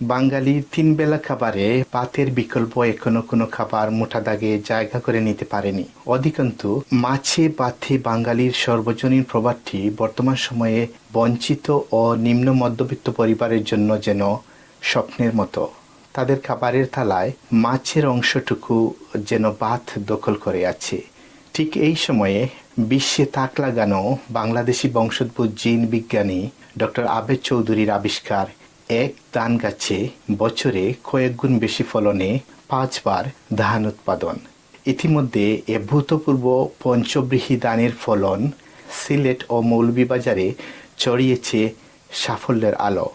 বাঙালির তিন বেলা খাবারে ভাতের বিকল্প এখনও কোনো খাবার মোটা দাগে জায়গা করে নিতে পারেনি। অধিকন্তু মাছে ভাতে বাঙালির সর্বজনীন প্রভাবটি বর্তমান সময়ে বঞ্চিত ও নিম্ন মধ্যবিত্ত পরিবারের জন্য যেন স্বপ্নের মতো। তাদের খাবারের থালায় মাছের অংশটুকু যেন ভাত দখল করে আছে। ঠিক এই সময়ে বিশ্বে তাক লাগানো বাংলাদেশি বংশোদ্ভূত জিন বিজ্ঞানী ডক্টর আবেদ চৌধুরীর আবিষ্কার এক ধান গাছে বছরে কয়েক গুণ বেশি ফলনে পাঁচবার ধান উৎপাদন। ইতিমধ্যে এ ভূতপূর্ব পঞ্চবৃহী ধানের ফলন সিলেট ও মৌলভীবাজারে ছড়িয়েছে সাফল্যের আলো।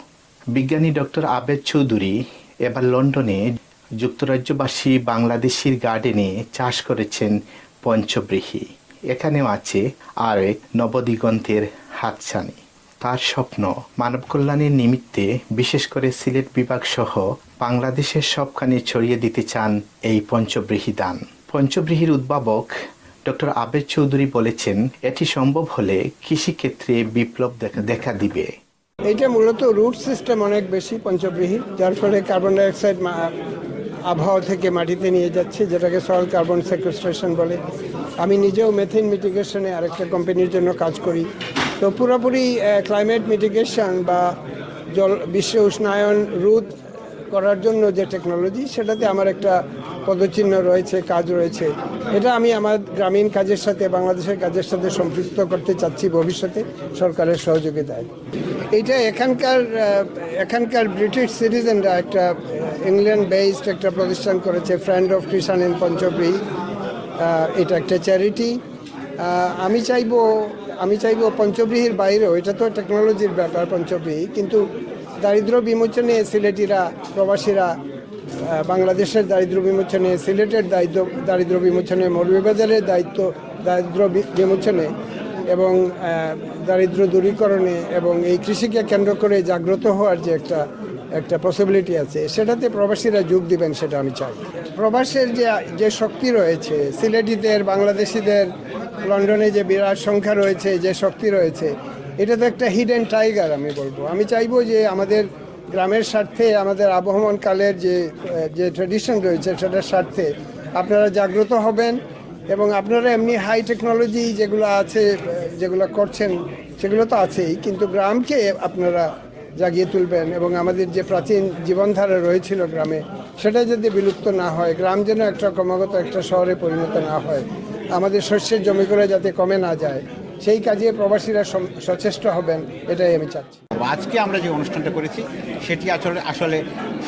বিজ্ঞানী ডক্টর আবেদ চৌধুরী এবার লন্ডনে যুক্তরাজ্যবাসী বাংলাদেশির গার্ডেনে চাষ করেছেন পঞ্চবৃহী। এখানেও আছে আর এক নবদিগন্তের হাতছানি। তার স্বপ্ন মানব কল্যাণের নিমিত্তে বিশেষ করে সিলেট বিভাগ সহ বাংলাদেশের সবখানে ছড়িয়ে দিতে চান এই পঞ্চবৃহী দান। পঞ্চবৃহীর উদ্ভাবক ডক্টর আবেদ চৌধুরী বলেছেন, এটি সম্ভব হলে কৃষিক্ষেত্রে বিপ্লব দেখা দিবে। এটা মূলত রুট সিস্টেম অনেক বেশি পঞ্চব্রীহী, যার ফলে কার্বন ডাইঅক্সাইড আবহাওয়া থেকে মাটিতে নিয়ে যাচ্ছে, যেটাকে সয়েল কার্বন সেকুস্ট্রেশন বলে। আমি নিজেও মেথিন মিটিগেশনে আরেকটা কোম্পানির জন্য কাজ করি। তো পুরোপুরি ক্লাইমেট মিটিগেশন বা জল, বিশ্ব উষ্ণায়ন রোধ করার জন্য যে টেকনোলজি সেটাতে আমার একটা পদচিহ্ন রয়েছে, কাজ রয়েছে। এটা আমি আমার গ্রামীণ কাজের সাথে, বাংলাদেশের কাজের সাথে সম্পৃক্ত করতে চাচ্ছি ভবিষ্যতে সরকারের সহযোগিতায়। এইটা এখানকার এখানকার ব্রিটিশ সিটিজেনরা একটা ইংল্যান্ড বেসড একটা প্রতিষ্ঠান করেছে ফ্রেন্ড অফ কৃষাণ ইন পঞ্চপ্রী এটা একটা চ্যারিটি আমি চাইব আমি চাইব পঞ্চব্রীহির বাইরেও, এটা তো টেকনোলজির ব্যাপার পঞ্চব্রীহি কিন্তু দারিদ্র বিমোচনে সিলেটিরা, প্রবাসীরা বাংলাদেশের দারিদ্র বিমোচনে, সিলেটের দায়িত্ব দারিদ্র বিমোচনে, মৌলভীবাজারের দায়িত্ব দারিদ্র বিমোচনে এবং দারিদ্র দূরীকরণে এবং এই কৃষিকে কেন্দ্র করে জাগ্রত হওয়ার যে একটা একটা পসিবিলিটি আছে। সেটাতে প্রবাসীরা যোগ দিবেন সেটা আমি চাই। প্রবাসের যে যে শক্তি রয়েছে, সিলেটিদের, বাংলাদেশিদের, লন্ডনে যে বিরাট সংখ্যা রয়েছে, যে শক্তি রয়েছে, এটা তো একটা হিডেন টাইগার আমি বলব। আমি চাইব যে আমাদের গ্রামের স্বার্থে, আমাদের আবহমান কালের যে যে ট্রেডিশন রয়েছে সেটার স্বার্থে আপনারা জাগ্রত হবেন এবং আপনারা এমনি হাই টেকনোলজি যেগুলো আছে, যেগুলো করছেন, সেগুলো তো আছেই, কিন্তু গ্রামকে আপনারা জাগিয়ে তুলবেন এবং আমাদের যে প্রাচীন জীবনধারা রয়েছিল গ্রামে সেটা যদি বিলুপ্ত না হয়, গ্রাম যেন একটা ক্রমাগত একটা শহরে পরিণত না হয়, আমাদের শস্যের জমিগুলো যাতে কমে না যায়, সেই কাজে প্রবাসীরা সচেষ্ট হবেন, এটাই আমি চাচ্ছি। আজকে আমরা যে অনুষ্ঠানটা করেছি, সেটি আসলে আসলে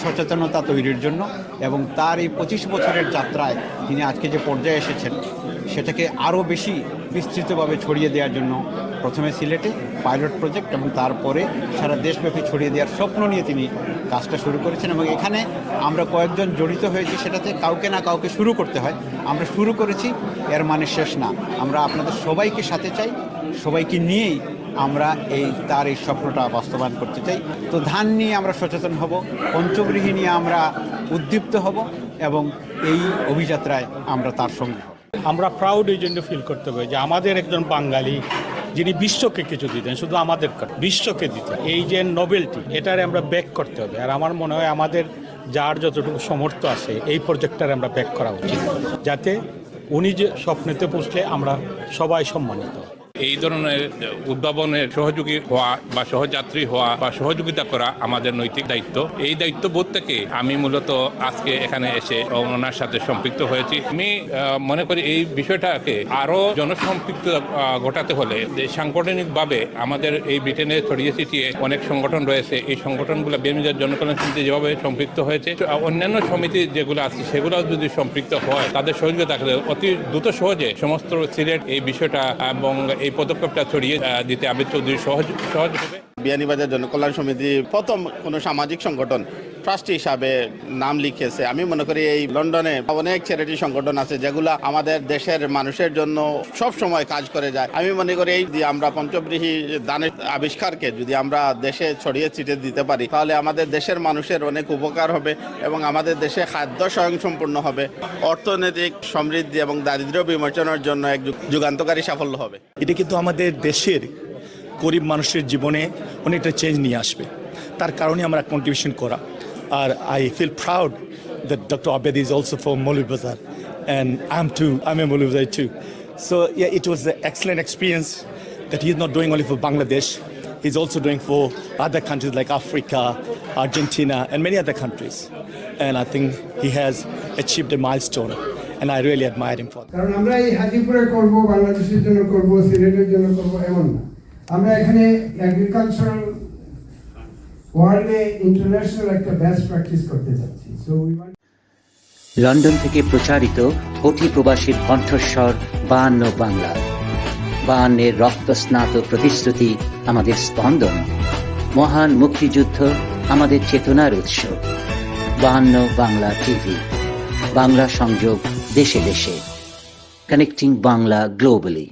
সচেতনতা তৈরির জন্য এবং তার এই পঁচিশ বছরের যাত্রায় তিনি আজকে যে পর্যায়ে এসেছেন সেটাকে আরও বেশি বিস্তৃতভাবে ছড়িয়ে দেওয়ার জন্য প্রথমে সিলেটে পাইলট প্রজেক্ট এবং তারপরে সারা দেশব্যাপী ছড়িয়ে দেওয়ার স্বপ্ন নিয়ে তিনি কাজটা শুরু করেছেন এবং এখানে আমরা কয়েকজন জড়িত হয়েছি সেটাতে কাউকে না কাউকে শুরু করতে হয়। আমরা শুরু করেছি, এর মানে শেষ না। আমরা আপনাদের সবাইকে সাথে চাই, সবাইকে নিয়েই আমরা এই, তার এই স্বপ্নটা বাস্তবায়ন করতে চাই। তো ধান নিয়ে আমরা সচেতন হব, পঞ্চগৃহী নিয়ে আমরা উদ্দীপ্ত হব এবং এই অভিযাত্রায় আমরা তার সঙ্গে আমরা প্রাউড এই জন্য ফিল করতে হবে যে আমাদের একজন বাঙালি, যিনি বিশ্বকে কিছু দিতেন, শুধু আমাদের বিশ্বকে দিতেন। এই যে নোবেলটি এটার আমরা ব্যাক করতে হবে। আর আমার মনে হয় আমাদের যার যতটুকু সমর্থ আছে, এই প্রজেক্টটার আমরা ব্যাক করা উচিত। যাতে উনি যে স্বপ্নেতে পুষলে আমরা সবাই সম্মানিত। এই ধরনের উদ্ভাবনের সহযোগী হওয়া বা সহযাত্রী হওয়া বা সহযোগিতা করা আমাদের নৈতিক দায়িত্ব। এই দায়িত্ব বোধ থেকে আমি মূলত আজকে এখানে এসে ওনার সাথে সম্পৃক্ত হয়েছি। আমি মনে করি এই বিষয়টাকে আরও জনসম্পৃক্ত ঘটাতে হলে সাংগঠনিকভাবে আমাদের এই ব্রিটেনে ছড়িয়ে ছিটিয়ে অনেক সংগঠন রয়েছে, এই সংগঠনগুলো বিএমজার জনকল্যাণ সমিতি যেভাবে সম্পৃক্ত হয়েছে অন্যান্য সমিতি যেগুলো আছে সেগুলো যদি সম্পৃক্ত হয়, তাদের সহযোগিতা অতি দ্রুত সহজে সমস্ত সিলেট এই বিষয়টা এবং এই পদক্ষেপটা ছড়িয়ে দিতে আবেদ চৌধুরী সহজ সহজ হবে। বিয়ানীবাজার জনকল্যাণ সমিতি প্রথম কোনো সামাজিক সংগঠন ট্রাস্টি হিসাবে নাম লিখেছে। আমি মনে করি এই লন্ডনে অনেক চ্যারিটি সংগঠন আছে যেগুলো আমাদের দেশের মানুষের জন্য সব সময় কাজ করে যায়। আমি মনে করি এই আমরা পঞ্চব্রীহী দানের আবিষ্কারকে যদি আমরা দেশে ছড়িয়ে ছিটিয়ে দিতে পারি, তাহলে আমাদের দেশের মানুষের অনেক উপকার হবে এবং আমাদের দেশে খাদ্য স্বয়ংসম্পূর্ণ হবে। অর্থনৈতিক সমৃদ্ধি এবং দারিদ্র্য বিমোচনের জন্য এক যুগান্তকারী সাফল্য হবে। এটা কিন্তু আমাদের দেশের গরিব মানুষের জীবনে অনেকটা চেঞ্জ নিয়ে আসবে। তার কারণে আমরা কন্ট্রিবিউশন করা। Uh, I feel proud that Dr. Abed is also from Molubazar, and I'm too. I'm a Molubazar too. So yeah, it was an excellent experience that he's not doing only for Bangladesh. He's also doing for other countries like Africa, Argentina, and many other countries. And I think he has achieved a milestone, and I really admire him for that. কারণ আমরা এই হাজিপুরে করব বাংলাদেশের জন্য করব সিলেটের জন্য করব এমন না আমরা এখানে এগ্রিকালচারাল London থেকে প্রচারিত কোটি প্রবাসীর কণ্ঠস্বর বায়ান্ন বাংলা। বায়ান্নের রক্তস্নাত প্রতিশ্রুতি আমাদের স্পন্দন। মহান মুক্তিযুদ্ধ আমাদের চেতনার উৎস। বায়ান্ন বাংলা টিভি। বাংলা সংযোগ দেশে দেশে। Connecting Bangla globally